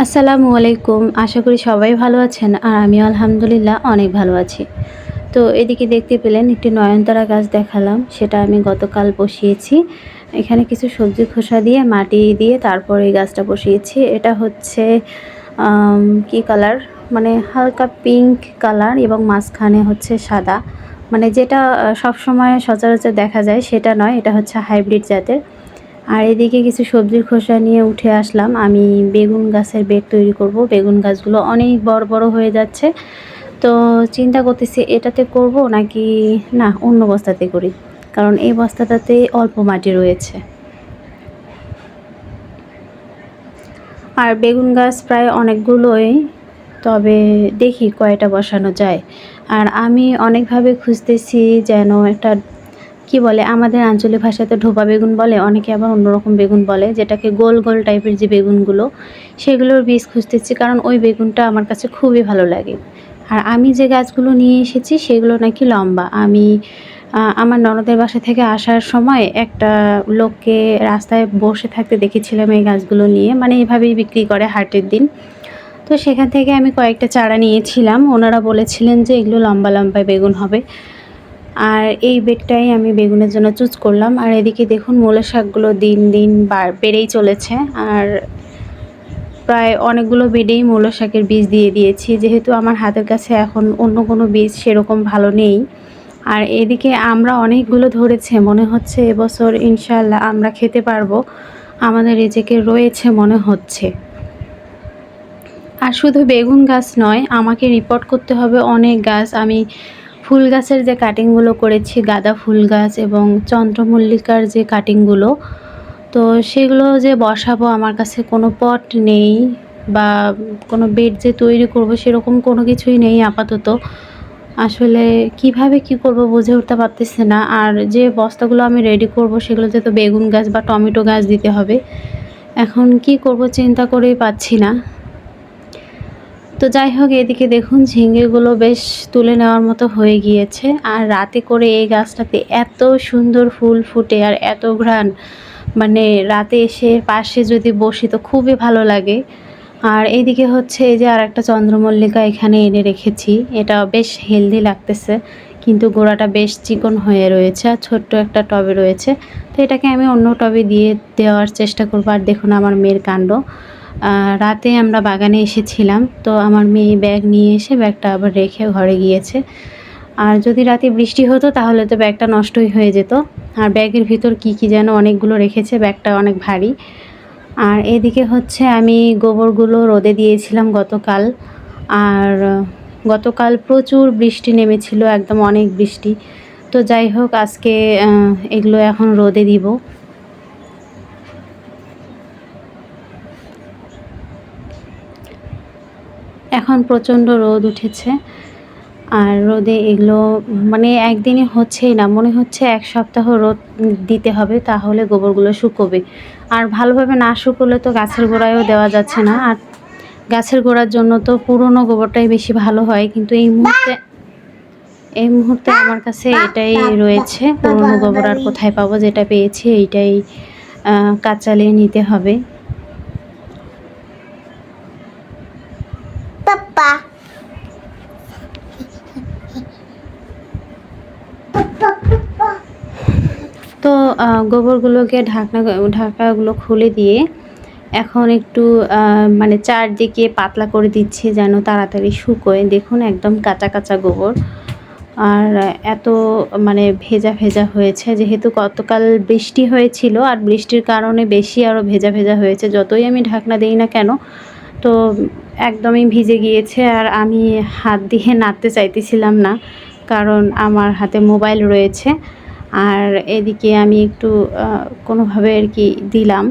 আসসালামু আলাইকুম। আশা করি সবাই ভালো আছেন আর আমি আলহামদুলিল্লাহ অনেক ভালো আছি। তো এদিকে দেখতে পেলেন একটি নয়নতারা গাছ দেখালাম, সেটা আমি গতকাল বসিয়েছি। এখানে কিছু সবজি খোসা দিয়ে, মাটি দিয়ে তারপর এই গাছটা বসিয়েছি। এটা হচ্ছে কি কালার? মানে হালকা পিঙ্ক কালার এবং মাঝখানে হচ্ছে সাদা। মানে যেটা সব সময় সচরাচর দেখা যায় সেটা নয়, এটা হচ্ছে হাইব্রিড জাতের। আর এদিকে কিছু সবজির খোসা নিয়ে উঠে আসলাম। আমি বেগুন গাছের বেড তৈরি করব। বেগুন গাছগুলো অনেক বড় বড় হয়ে যাচ্ছে। তো চিন্তা করতেছি, এটাতে করব নাকি না, অন্য বস্তাতে করি? কারণ এই বস্তাটাতে অল্প মাটি রয়েছে। আর বেগুন গাছ প্রায় অনেকগুলোই, তবে দেখি কয়টা বসানো যায়। আর আমি অনেকভাবে খুঁজতেছি যেন একটা কি বলে, আমাদের আঞ্চলিক ভাষাতে ঢোপা বেগুন বলে, অনেকে আবার অন্যরকম বেগুন বলে, যেটাকে গোল গোল টাইপের যে বেগুনগুলো, সেগুলোর বীজ খুঁজতেছি, কারণ ওই বেগুনটা আমার কাছে খুবই ভালো লাগে। আর আমি যে গাছগুলো নিয়ে এসেছি, সেগুলো নাকি লম্বা। আমি আমার ননদের বাসা থেকে আসার সময় একটা লোককে রাস্তায় বসে থাকতে দেখেছিলাম এই গাছগুলো নিয়ে মানে এভাবেই বিক্রি করে হাটের দিন। তো সেখান থেকে আমি কয়েকটা চারা নিয়েছিলাম। ওনারা বলেছিলেন যে এগুলো লম্বা লম্বা বেগুন হবে। আর এই বেডটাই আমি বেগুনের জন্য চুজ করলাম। আর এদিকে দেখুন মূলো শাকগুলো দিন দিন বেড়েই চলেছে। আর প্রায় অনেকগুলো বেডেই মূলো শাকের বীজ দিয়ে দিয়েছি। যেহেতু আমার হাতের কাছে এখন অন্য কোনো বীজ সেরকম ভালো নেই। আর এদিকে আমরা অনেকগুলো ধরেছে, মনে হচ্ছে এবছর ইনশাল্লাহ আমরা খেতে পারব। আমাদের রেজেকে রয়েছে মনে হচ্ছে। আর শুধু বেগুন গাছ নয়, আমাকে রিপোর্ট করতে হবে অনেক গাছ। আমি ফুল গাছের যে কাটিংগুলো করেছি, গাঁদা ফুল গাছ এবং চন্দ্রমল্লিকার যে কাটিংগুলো তো সেগুলো যে বসাবো আমার কাছে কোনো পট নেই বা কোনো বেড যে তৈরি করব সেরকম কোনো কিছুই নেই আপাতত। আসলে কীভাবে কি করব বুঝে উঠতে পারতেছি না। আর যে বস্তাগুলো আমি রেডি করব সেগুলোতে তো বেগুন গাছ বা টমেটো গাছ দিতে হবে। এখন কি করব চিন্তা করেই পাচ্ছি না। তো যাই হোক, এদিকে দেখুন, ঝিঙ্গেগুলো বেশ তুলে নেওয়ার মতো হয়ে গিয়েছে। আর রাতে করে এই গাছটাতে এত সুন্দর ফুল ফুটে আর এত ঘ্রাণ মানে রাতে এসে পাশে যদি বসি তো খুবই ভালো লাগে। আর এইদিকে হচ্ছে এই যে আর একটা চন্দ্রমল্লিকা এখানে এনে রেখেছি। এটা বেশ হেলদি লাগতেছে, কিন্তু গোড়াটা বেশ চিকন হয়ে রয়েছে আর ছোট্ট একটা টবে রয়েছে। তো এটাকে আমি অন্য টবে দিয়ে দেওয়ার চেষ্টা করব। আর দেখুন আমার মেয়ের কাণ্ড। রাতে আমরা বাগানে এসেছিলাম, তো আমার মেয়ে ব্যাগ নিয়ে এসে ব্যাগটা আবার রেখে ঘরে গিয়েছে। আর যদি রাতে বৃষ্টি হতো, তাহলে তো ব্যাগটা নষ্টই হয়ে যেত। আর ব্যাগের ভিতর কি কি যেন অনেকগুলো রেখেছে, ব্যাগটা অনেক ভারী। আর এদিকে হচ্ছে আমি গোবরগুলো রোদে দিয়েছিলাম গতকাল। আর গতকাল প্রচুর বৃষ্টি নেমেছিল, একদম অনেক বৃষ্টি। তো যাই হোক, আজকে এগুলো এখন রোদে দিব। এখন প্রচণ্ড রোদ উঠেছে। আর রোদে এগুলো মানে একদিনে হচ্ছেই না মনে হচ্ছে এক সপ্তাহ রোদ দিতে হবে তাহলে গোবরগুলো শুকোবে। আর ভালোভাবে না শুকোলে তো গাছের গোড়ায়ও দেওয়া যাচ্ছে না। আর গাছের গোড়ার জন্য তো পুরনো গোবরটাই বেশি ভালো হয় কিন্তু এই মুহূর্তে এই মুহূর্তে আমার কাছে এটাই রয়েছে। পুরনো গোবর আর কোথায় পাবো যেটা পেয়েছি এইটাই আহ, কাজ চালিয়ে নিতে হবে। Papa. তো গোবরগুলোকে ঢাকনা ঢাকাগুলো খুলে দিয়ে এখন একটু মানে চারদিকে পাতলা করে দিচ্ছি যেন তাড়াতাড়ি শুকোয়। দেখুন, একদম কাঁচা কাঁচা গোবর। আর এত মানে ভেজা ভেজা হয়েছে। যেহেতু গতকাল বৃষ্টি হয়েছিল, আর বৃষ্টির কারণে বেশি আরও ভেজা ভেজা হয়েছে। যতই আমি ঢাকনা দিই না কেন তো একদমই ভিজে গিয়েছে আর আমি হাত দিয়ে নাড়তে চাইতেছিলাম না, কারণ আমার হাতে মোবাইল রয়েছে। আর এদিকে আমি একটু কোনোভাবে আর কি দিলাম।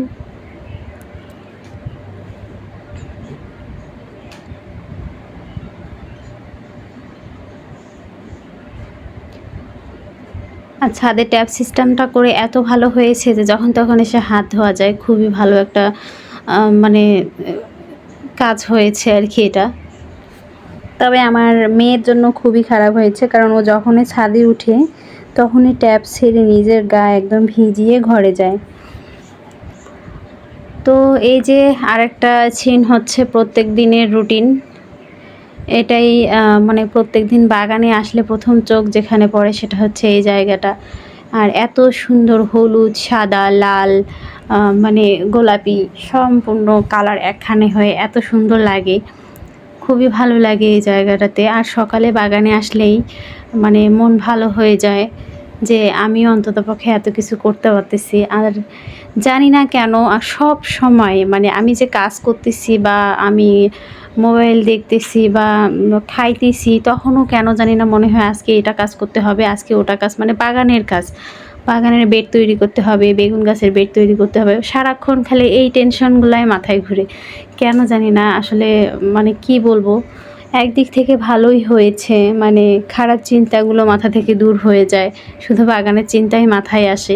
ছাদে ট্যাপ সিস্টেমটা করে এত ভালো হয়েছে যে যখন তখন এসে হাত ধোয়া যায়, খুবই ভালো একটা মানে কাজ হয়েছে আর কি এটা। তবে আমার মেয়ের জন্য খুবই খারাপ হয়েছে, কারণ ও যখনই ছাদে উঠে তখনই ট্যাপ ছেড়ে নিজের গা একদম ভিজিয়ে ঘরে যায়। তো এই যে আরেকটা সিন হচ্ছে প্রত্যেক দিনের রুটিন। এটাই মানে প্রত্যেক দিন বাগানে আসলে প্রথম চোখ যেখানে পড়ে সেটা হচ্ছে এই জায়গাটা। আর এত সুন্দর হলুদ, সাদা, লাল মানে গোলাপি সম্পূর্ণ কালার একখানে হয়ে এত সুন্দর লাগে। খুবই ভালো লাগে এই জায়গাটাতে। আর সকালে বাগানে আসলেই মানে মন ভালো হয়ে যায় যে আমি অন্ততপক্ষে এত কিছু করতে পারতেছি। আর জানি না কেন সব সময় মানে আমি যে কাজ করতেছি বা আমি মোবাইল দেখতেছি বা খাইতেছি, তখনও কেন জানি না মনে হয় আজকে এটা কাজ করতে হবে, আজকে ওটা কাজ মানে বাগানের কাজ। বাগানের বেড তৈরি করতে হবে, বেগুন গাছের বেড তৈরি করতে হবে। সারাক্ষণ খালি এই টেনশনগুলাই মাথায় ঘুরে। কেন জানি না, আসলে মানে কি বলব? একদিক থেকে ভালোই হয়েছে মানে খারাপ চিন্তাগুলো মাথা থেকে দূর হয়ে যায়। শুধু বাগানের চিন্তাই মাথায় আসে।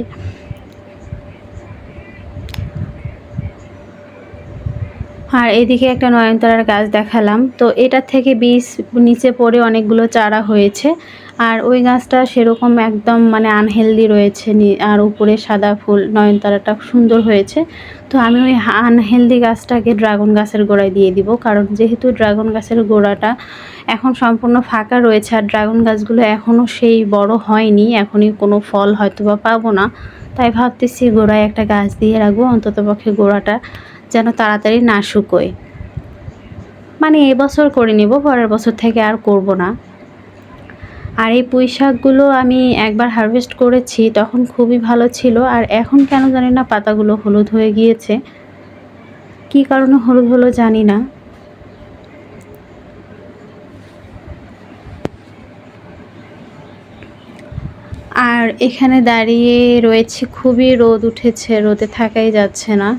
আর এদিকে একটা নয়নতারার গাছ দেখালাম। তো এটা থেকে বীজ নিচে পড়ে অনেকগুলো চারা হয়েছে। আর ওই গাছটা সেরকম একদম মানে আনহেলদি রয়েছে আর উপরে সাদা ফুল, নয়নতারাটা সুন্দর হয়েছে। তো আমি ওই আনহেলদি গাছটাকে ড্রাগন গাছের গোড়ায় দিয়ে দিব। কারণ যেহেতু ড্রাগন গাছের গোড়াটা এখন সম্পূর্ণ ফাঁকা রয়েছে, আর ড্রাগন গাছগুলো এখনও সেই বড় হয়নি, এখনই কোনো ফল হয়তো বা পাবো না। তাই ভাবতেছি গোড়ায় একটা গাছ দিয়ে রাখব, অন্ততপক্ষে গোড়াটা যেন তাড়াতাড়ি না শুকোয়। মানে এবছর করে নিব, পরের বছর থেকে আর করব না। আর এই পুঁই শাকগুলো আমি একবার হারভেস্ট করেছি, তখন খুবই ভালো ছিল। আর এখন কেন জানি না পাতাগুলো হলুদ হয়ে গিয়েছে। কী কারণে হলুদ হলো জানি না। আর এখানে দাঁড়িয়ে রয়েছে, খুবই রোদ উঠেছে, রোদে থাকাই যাচ্ছে না।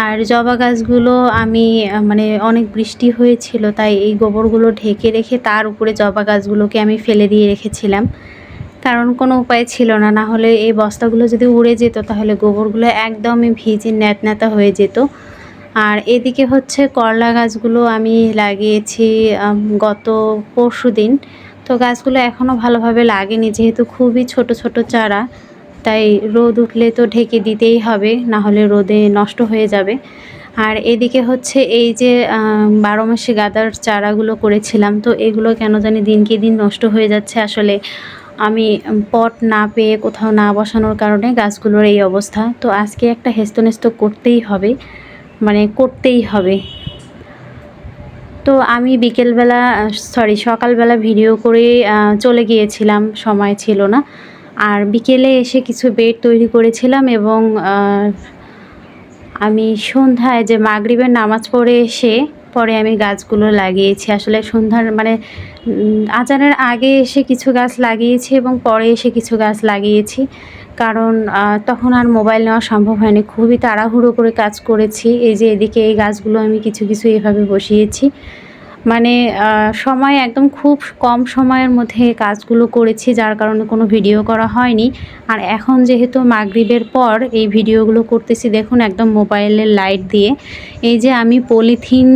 আর জবা গাছগুলো আমি মানে অনেক বৃষ্টি হয়েছিল, তাই এই গোবরগুলো ঢেকে রেখে তার উপরে জবা গাছগুলোকে আমি ফেলে দিয়ে রেখেছিলাম। কারণ কোনো উপায় ছিল না না হলে এই বস্তাগুলো যদি উড়ে যেত, তাহলে গোবরগুলো একদমই ভিজে ন্যাতন্যাতা হয়ে যেত। আর এদিকে হচ্ছে করলা গাছগুলো আমি লাগিয়েছি গত পরশু দিন তো গাছগুলো এখনও ভালোভাবে লাগেনি, যেহেতু খুবই ছোট ছোট চারা। তাই রোদ উঠলে তো ঢেকে দিতেই হবে না হলে রোদে নষ্ট হয়ে যাবে। আর এদিকে হচ্ছে এই যে বারো মাসে গাদার চারাগুলো করেছিলাম, তো এগুলো কেন জানি দিনকে দিন নষ্ট হয়ে যাচ্ছে আসলে। আমি পট না পেয়ে কোথাও না বসানোর কারণে গাছগুলোর এই অবস্থা। তো আজকে একটা হেস্তনেস্ত করতেই হবে মানে করতেই হবে। তো আমি বিকেলবেলা সরি সকালবেলা ভিডিও করে চলে গিয়েছিলাম, সময় ছিল না। আর বিকেলে এসে কিছু বেড তৈরি করেছিলাম এবং আমি সন্ধ্যায় যে মাগরিবের নামাজ পড়ে এসে পরে আমি গাছগুলো লাগিয়েছি। আসলে সন্ধ্যার মানে আজানের আগে এসে কিছু গাছ লাগিয়েছি এবং পরে এসে কিছু গাছ লাগিয়েছি। কারণ তখন আর মোবাইল নেওয়া সম্ভব হয়নি। খুবই তাড়াহুড়ো করে কাজ করেছি। এই যে এদিকে এই গাছগুলো আমি কিছু কিছু এভাবে বসিয়েছি। মানে সময় একদম খুব কম সময়ের মধ্যে কাজগুলো করেছি, যার কারণে কোনো ভিডিও করা হয়নি। আর এখন যেহেতু মাগরিবের পর এই ভিডিওগুলো করতেছি, দেখুন একদম মোবাইলের লাইট দিয়ে। এই যে আমি পলিথিন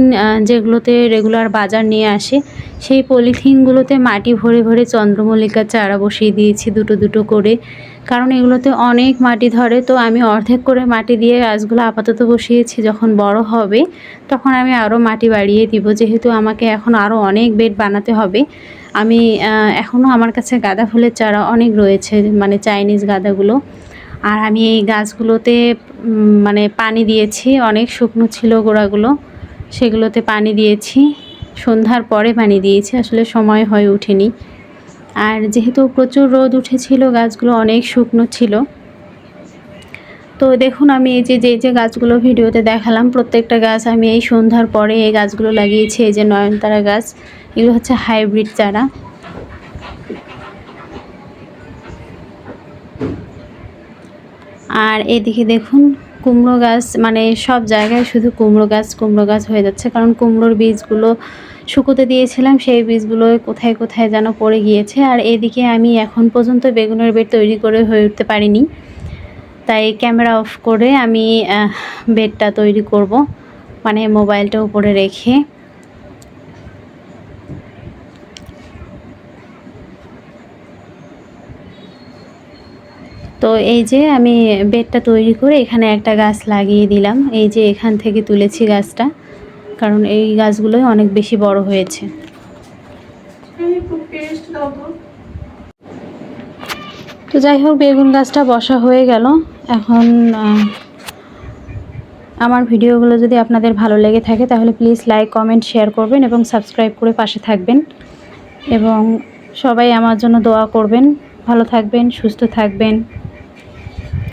যেগুলোতে রেগুলার বাজার নিয়ে আসে সেই পলিথিনগুলোতে মাটি ভরে ভরে চন্দ্রমল্লিকার চারা বসিয়ে দিয়েছি দুটো দুটো করে। কারণ এগুলোতে অনেক মাটি ধরে, তো আমি অর্ধেক করে মাটি দিয়ে গাছগুলো আপাতত বসিয়েছি। যখন বড় হবে, তখন আমি আরও মাটি বাড়িয়ে দিব। যেহেতু আমাকে এখন আরও অনেক বেড বানাতে হবে, আমি এখনও আমার কাছে গাঁদা ফুলের চারা অনেক রয়েছে মানে চাইনিজ গাঁদাগুলো। আর আমি এই গাছগুলোতে মানে পানি দিয়েছি, অনেক শুকনো ছিল গোড়াগুলো, সেগুলোতে পানি দিয়েছি। সন্ধ্যার পরে পানি দিয়েছি, আসলে সময় হয়ে ওঠেনি। আর যেহেতু প্রচুর রোদ উঠেছিল, গাছগুলো অনেক শুকনো ছিল। তো দেখুন, আমি এই যে যে যে গাছগুলো ভিডিওতে দেখালাম, প্রত্যেকটা গাছ আমি এই সন্ধ্যার পরে এই গাছগুলো লাগিয়েছি, এই যে নয়নতারা গাছ, এগুলো হচ্ছে হাইব্রিড চারা। আর এদিকে দেখুন কুমড়ো গাছ মানে সব জায়গায় শুধু কুমড়ো গাছ কুমড়ো গাছ হয়ে যাচ্ছে। কারণ কুমড়োর বীজগুলো শুকোতে দিয়েছিলাম, সেই বীজগুলো কোথায় কোথায় যেন পড়ে গিয়েছে। আর এদিকে আমি এখন পর্যন্ত বেগুনের বেড তৈরি করে হয়ে উঠতে পারিনি। তাই ক্যামেরা অফ করে আমি বেডটা তৈরি করব। মানে মোবাইলটা উপরে রেখে। তো এই যে আমি বেডটা তৈরি করে এখানে একটা গাছ লাগিয়ে দিলাম। এই যে এখান থেকে তুলেছি গাছটা, কারণ এই গাছগুলোই অনেক বেশি বড় হয়েছে। তো যাই হোক, বেগুন গাছটা বসা হয়ে গেল। এখন আমার ভিডিওগুলো যদি আপনাদের ভালো লেগে থাকে, তাহলে প্লিজ লাইক, কমেন্ট, শেয়ার করবেন এবং সাবস্ক্রাইব করে পাশে থাকবেন। এবং সবাই আমার জন্য দোয়া করবেন। ভালো থাকবেন, সুস্থ থাকবেন।